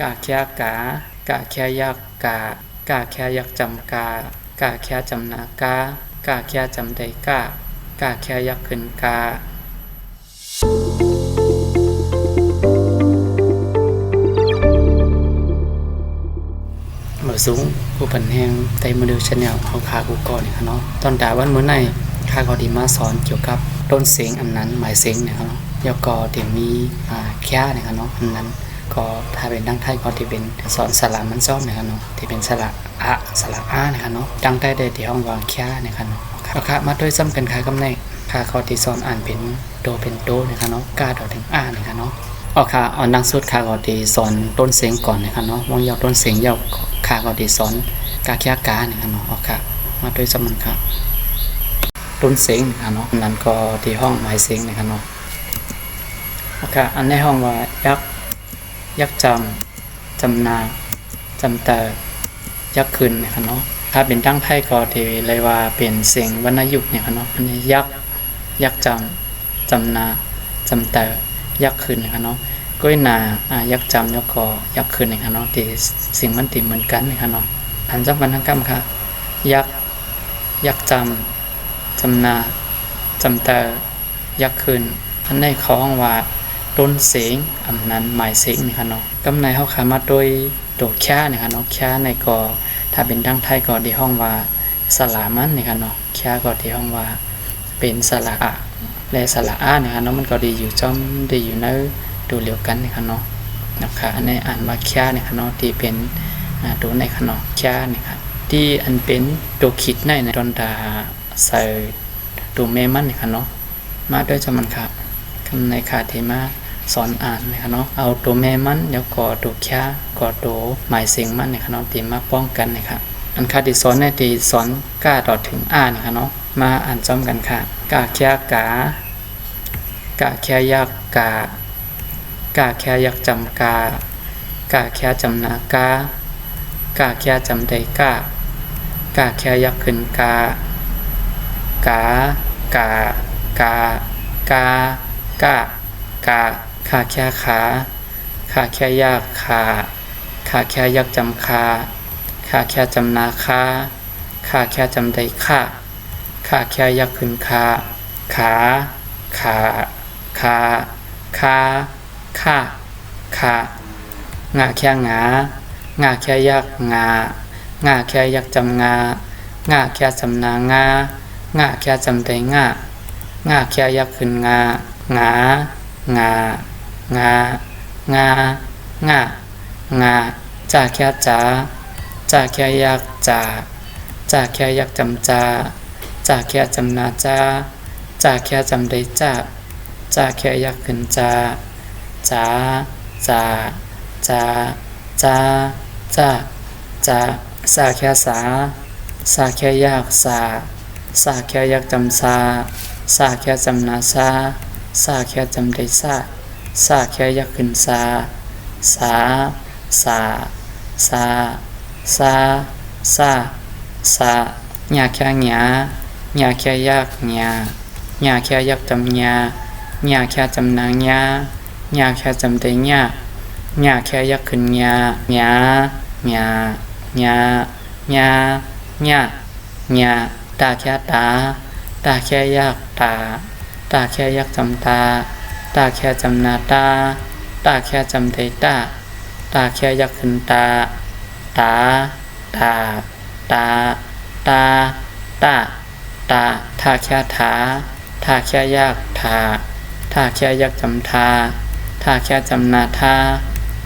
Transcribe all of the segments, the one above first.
กาแค่กากาแค่ยักกากาแค่ยักจำกากาแค่จำนากากาแค่จำใดกากาแค่ยักขึ้นกามาสูงผู้ปันแห่งไตมือเดือชาแนลเขาคากูก่อนเนี่ยครับเนาะตอนดาวันมื้อในข้าก็ดีมาสอนเกี่ยวกับต้นเสียงอันนั้นหมายเสียงเนี่ยครับเนาะแล้วก็ที่มีอ่าแค่เนี่ยครับเนาะอันนั้น ก็ถ้าเป็นดังไทยก็ที่เป็นสอนสระมันซ้อมนี่ยครับเนาะที่เป็นสระอะสระอาเนี่ยครับเนาะดังไทยได้ที่ห้องวางแค่เนี่ยครับเนาะรับค่ะมาด้วยซ้ำกันคายกำในค่าเขาที่สอนอ่านเป็นโดเป็นโตเนี่ยครับเนาะกาดอกถึงอาเนี่ยครับเนาะออกค่ะเอานังสุดค่ะก็ดีสอนต้นเสียงก่อนนะครับเนาะวงยาวต้นเสียงยาวค่ะก็ดีสอนกาแค่กาเนี่ยครับเนาะออกค่ะมาด้วยสมันค่ะต้นเสียงนะครับเนาะนั้นก็ที่ห้องหมายเสียงนะครับเนาะออกค่ะอันในห้องว่ายักษ์ ยักษ์จำจำนาจำเตอยักษ์คืนนะครับเนาะถ้าเป็นตั้งไทยก็ที่เลยว่าเป็นเสียงวรรณยุกเนี่ยครับเนาะอันนี้ยักษ์ยักษ์จำจำนาจำเตอยักษ์ขึ้นนะครับเนาะก้อยนาอ่ายักษ์จำแล้วก็ยักษ์ขึ้นนะครับเนาะที่สิ่งมันติเหมือนกันนะครับเนาะอันสำคัญทั้งกรรมค่ะ ยักษ์ยักษ์จำจำนาจำแต่ยักษ์ขึ้นอันในของว่า ต้นเสียงอันนั้นหมายเสียงนะครับเนาะกำในเขาขามาโดยโดดแค่นะครับเนาะแค่ในก็ถ้าเป็นดังไทยก็ที่ห้องว่าสลามันนะครับเนาะแค่ก็ที่ห้องว่าเป็นสระอะและสระอานี่ยครับเนาะมันก็ดีอยู่จอมดีอยู่ในดูเดียวกันนี่ยครับเนาะนะคะอันนี้อ่านว่าแค่นี่ยครับเนาะที่เป็นตัวในขนมแค่นี่ยครับที่อันเป็นตัวคิดในในตอนดาใส่ตัวเมมันนี่ยครับเนาะมาด้วยจำมันค่ะคำในคาเทมา สอนอ่านนะครับเนาะเอาตัวแม่มันแล้วก็ตัวแค่ก็ตัวหมายเสียงมันนี่ยครับเนาะที่มาป้องกันนะครับอันคาที่สอนในที่สอนกล้าต่อถึงอ่านนะครับเนาะมาอ่านจอมกันค่ะกาแค่กากะแค่ยักกะกะแค่ยักจำกากะแค่จำนากากะแค่จำใดกะกะแค่ยักขึ้นกากากากากากะ กะขาแค่ขาขาแค่ยักขาขาแค่ยักจำคาขาแค่จำนาคาขาแค่จำใดขาขาแค่ยักขึ้นคาขาขาคาคาคาคางาแค่งางาแค่ยักงางาแค่ยักจำงางาแค่จำนางางาแค่จำได้งางาแค่ยักขึ้นงางา งางางางางาจาแค่จาจาแค่ยักจาจาแค่ยักจำจาจาแค่จำนาจาจาแค่จำได้จาจาแค่ยักขึ้นจาจาจาจาจาจาจาสาแค่สาสาแค่ยักสาสาแค่ยักจำสาสาแค่จำนาสา สาแค่จำได้สาสาแค่ยักขึ้นสาสาสาสาสาสาสาหยาแค่หยาหยาแค่ยักหยาหยาแค่ยักจำหยาหญ้าแค่จำนางหญ้าหญ้าแค่จำได้หญ้าหญ้าแค่ยักขึ้นหญ้าหญ้าหญ้าหญ้าหญ้าหญ้าหญ้าตาแค่ตาตาแค่ยักตา ตาแค่ยักจำตา ตาแค่จำนาตา ตาแค่จำได้ตา ตาแค่ยักขึ้นตา ตา ตา ตา ตา ตา ตาทาแค่ถาทาแค่ยากทาทาแค่ยักจำทาทาแค่จำนาทา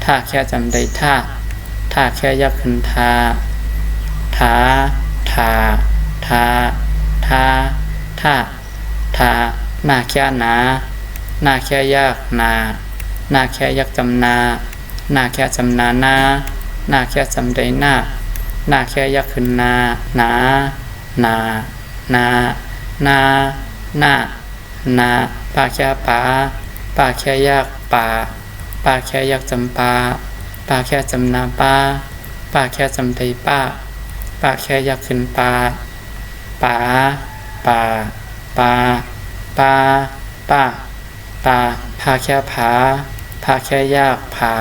ทาแค่จำได้ท่าทาแค่ยักขึ้นทาทาทาทาทาทาทา น้าแค่นาหน้าแค่ยากนาหน้าแค่ยักจำนาหน้าแค่จำนานาหน้าแค่จำได้หน้าหน้าแค่ยักขึ้นนานานานานานานาปาแค่ปาปาแค่ยักปาปาแค่ยักจำปาปาแค่จำนาปาปาแค่จำได้ปาปาแค่ยักขึ้นปาปาปาปา ปาปาปาพาแค่ผาพาแค่ยากผา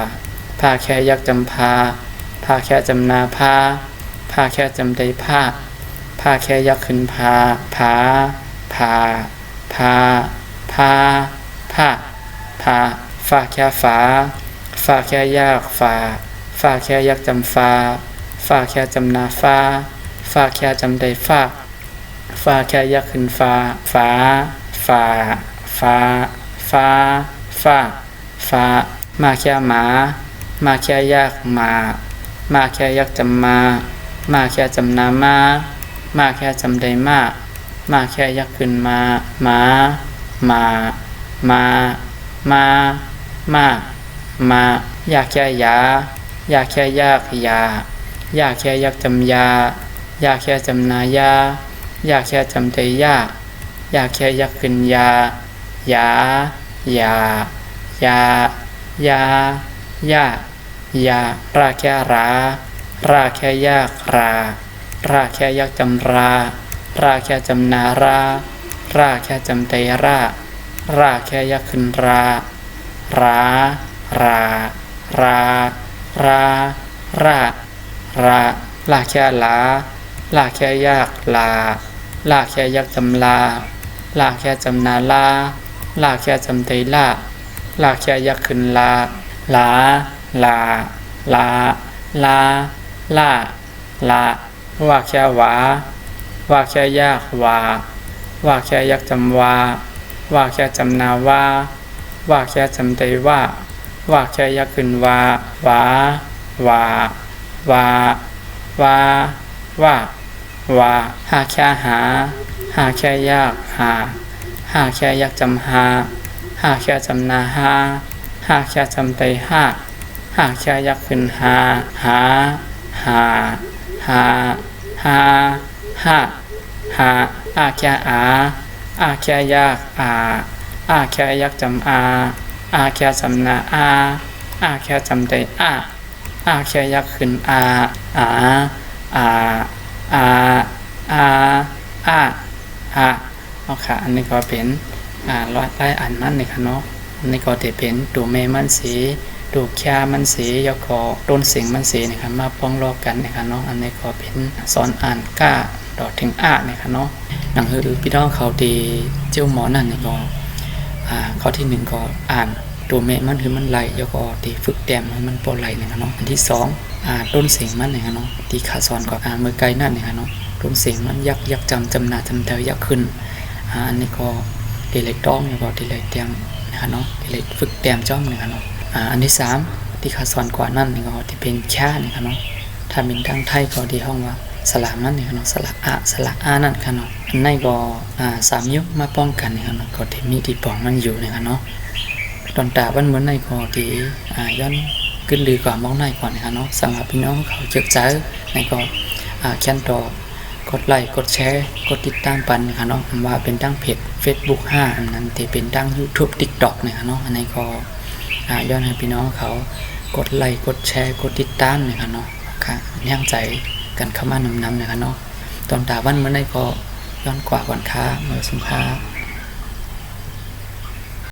ผ้าแค่ยักจำพาผ้าแค่จำนาผ้าผ้าแค่จำใดผ้าผ้าแค่ยักขึ้นพาผาผาพาพาผ้าผาฝาแค่ฝาฝาแค่ยากฝาฝาแค่ยักจำฟ้าฝาแค่จำนาฟ้าฝาแค่จำใดฟ้าฟาแค่ยักขึ้นฟ้าฟ้า ฟ้าฟ้าฟ้าฟ้าฟ้ามาแค่หมา มาแค่ยากหมา มาแค่ยักจำมา มาแค่จำนามา มาแค่จำใดมา มาแค่ยักขึ้นมาหมา มา มา มา มา มา อยากแค่ยา อยากแค่ยากยา อยากแค่ยักจำยา อยากแค่จำนายา อยากแค่จำใจยาก ยากแค่ยักขึ้นยายายายายายายาราแค่รา ราแค่ยากรา ราแค่ยักจำรา ราแค่จำนารา ราแค่จำใจรา ราแค่ยักขึ้นราราราราราราราลาแค่ลาลาแค่ยากลาลาแค่ยักจำลา ลาแค่จำนาลาลาแค่จำใจลาลาแค่ยักขึ้นลาลาลาลาลาลาลาว่าแค่หวาว่าแค่ยากวาว่าแค่ยักจำวาว่าแค่จำนาว่าว่าแค่จำใจว่าว่าแค่ยักขึ้นวาวาวาวาวาว่าว่าหาแค่หา หาแค่ยากหา หาแค่ยักจำหา หาแค่จำนาหา หาแค่จำใจหา หาแค่ยักขึ้นหา หา หา หา หา หา หา อาแค่อา อาแค่ยากอา อาแค่ยักจำอา อาแค่จำนาอา อาแค่จำใจอา อาแค่ยักขึ้นอา อา อา อา อา อา อาเอาค่ะอันนี้ก็เป็นอ่าร้อยไล่อันมันนี่ค่ะเนาะอันนี้ก็จะเป็นตัวแม่มันสีตัวแค่มันสียกอต้นเสียงมันสีนี่ค่ะมาป้องรอกันนี่ค่ะเนาะอันนี้ก็เป็นสอนอ่านก้าดอถึงอานี่ค่ะเนาะหนังคือพี่น้องเขาดีเจ้าหมอนั่นนี่ก็อ่าข้อที่หนึ่งก็อ่านตัวแม่มันคือมันไหลยกอดีฝึกแต้มให้มันปอไหลนี่ค่ะเนาะอันที่สองอ่าต้นเสียงมันนี่ค่ะเนาะที่ขาสอนก็อ่ามือไกลนั่นนี่ค่ะเนาะ ต้นเสียงมันยักยักจำจำนาจำเทวยักขึ้นอันนี้ก็ดีเล็กต้องนี่ก็ดีเล็กเตียงนะคะเนาะดีเล็กฝึกแต้มจ้องนี่ค่ะเนาะอันที่สามที่ขาสอนกว่านั่นนี่ก็ที่เป็นแค่นี่ค่ะเนาะถ้าเป็นทางไทยก็ดีห้องว่าสลามันนี่ค่ะเนาะสละอะสละอานั่นค่ะเนาะอันนี้ก็สามยุคมาป้องกันนี่ค่ะเนาะก็ที่มีที่ปองมันอยู่นี่ค่ะเนาะตอนตาวันเหมือนในก็ที่ย้อนขึ้นลือกว่ามองในก่อนนี่ค่ะเนาะสำหรับพี่น้องเขาเจอใจในก็แคนต่อ กดไลค์กดแชร์กดติดตามปันนี่ค่ะเนาะคำว่าเป็นตั้งเพจ Facebook 5อันนั้นที่เป็นตั้ง YouTube TikTok นี่ค่ะเนาะอันนี้ก็อ่าย้อนให้พี่น้องเขากดไลค์กดแชร์กดติดตามนี่ค่ะเนาะค่ะย่างใจกันเข้ามานำนำนะครับเนาะตอนตาวันเมื่อไรก็ย้อนกว่าก่อนค้าเมื่อสุภาพ